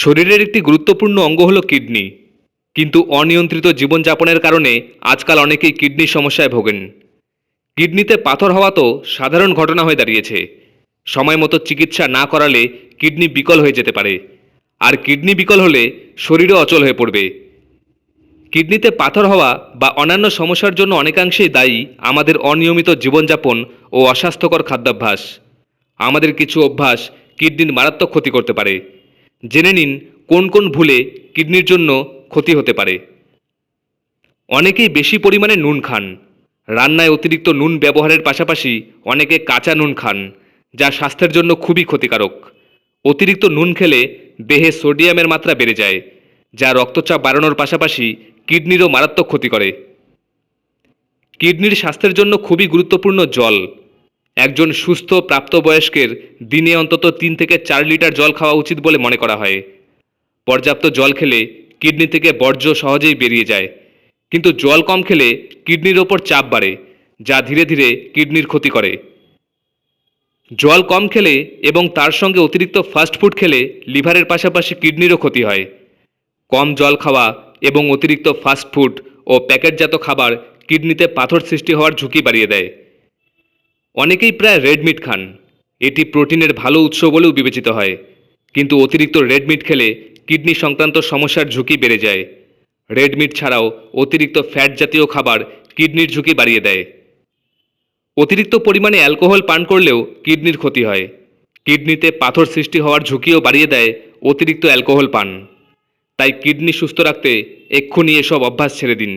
শরীরের একটি গুরুত্বপূর্ণ অঙ্গ হলো কিডনি। কিন্তু অনিয়ন্ত্রিত জীবনযাপনের কারণে আজকাল অনেকেই কিডনির সমস্যায় ভোগেন। কিডনিতে পাথর হওয়া তো সাধারণ ঘটনা হয়ে দাঁড়িয়েছে। সময় মতো চিকিৎসা না করালে কিডনি বিকল হয়ে যেতে পারে। আর কিডনি বিকল হলে শরীরও অচল হয়ে পড়বে। কিডনিতে পাথর হওয়া বা অন্যান্য সমস্যার জন্য অনেকাংশেই দায়ী আমাদের অনিয়মিত জীবনযাপন ও অস্বাস্থ্যকর খাদ্যাভ্যাস। আমাদের কিছু অভ্যাস কিডনির মারাত্মক ক্ষতি করতে পারে। জেনে নিন কোন কোন ভুলে কিডনির জন্য ক্ষতি হতে পারে। অনেকেই বেশি পরিমাণে নুন খান। রান্নায় অতিরিক্ত নুন ব্যবহারের পাশাপাশি অনেকে কাঁচা নুন খান, যা স্বাস্থ্যের জন্য খুবই ক্ষতিকারক। অতিরিক্ত নুন খেলে দেহে সোডিয়ামের মাত্রা বেড়ে যায়, যা রক্তচাপ বাড়ানোর পাশাপাশি কিডনিরও মারাত্মক ক্ষতি করে। কিডনির স্বাস্থ্যের জন্য খুবই গুরুত্বপূর্ণ জল একজন সুস্থ প্রাপ্তবয়স্কের দিনে অন্তত তিন থেকে চার লিটার জল খাওয়া উচিত বলে মনে করা হয়। পর্যাপ্ত জল খেলে কিডনি থেকে বর্জ্য সহজেই বেরিয়ে যায়। কিন্তু জল কম খেলে কিডনির ওপর চাপ বাড়ে, যা ধীরে ধীরে কিডনির ক্ষতি করে। জল কম খেলে এবং তার সঙ্গে অতিরিক্ত ফাস্ট ফুড খেলে লিভারের পাশাপাশি কিডনিরও ক্ষতি হয়। কম জল খাওয়া এবং অতিরিক্ত ফাস্ট ফুড ও প্যাকেটজাত খাবার কিডনিতে পাথর সৃষ্টি হওয়ার ঝুঁকি বাড়িয়ে দেয়। অনেকেই প্রায় রেড মিট খান। এটি প্রোটিনের ভালো উৎস বলেও বিবেচিত হয়। কিন্তু অতিরিক্ত রেড মিট খেলে কিডনি সংক্রান্ত সমস্যার ঝুঁকি বেড়ে যায়। রেড মিট ছাড়াও অতিরিক্ত ফ্যাট জাতীয় খাবার কিডনির ঝুঁকি বাড়িয়ে দেয়। অতিরিক্ত পরিমাণে অ্যালকোহল পান করলেও কিডনির ক্ষতি হয়। কিডনিতে পাথর সৃষ্টি হওয়ার ঝুঁকিও বাড়িয়ে দেয় অতিরিক্ত অ্যালকোহল পান। তাই কিডনি সুস্থ রাখতে এক্ষুনি এসব অভ্যাস ছেড়ে দিন।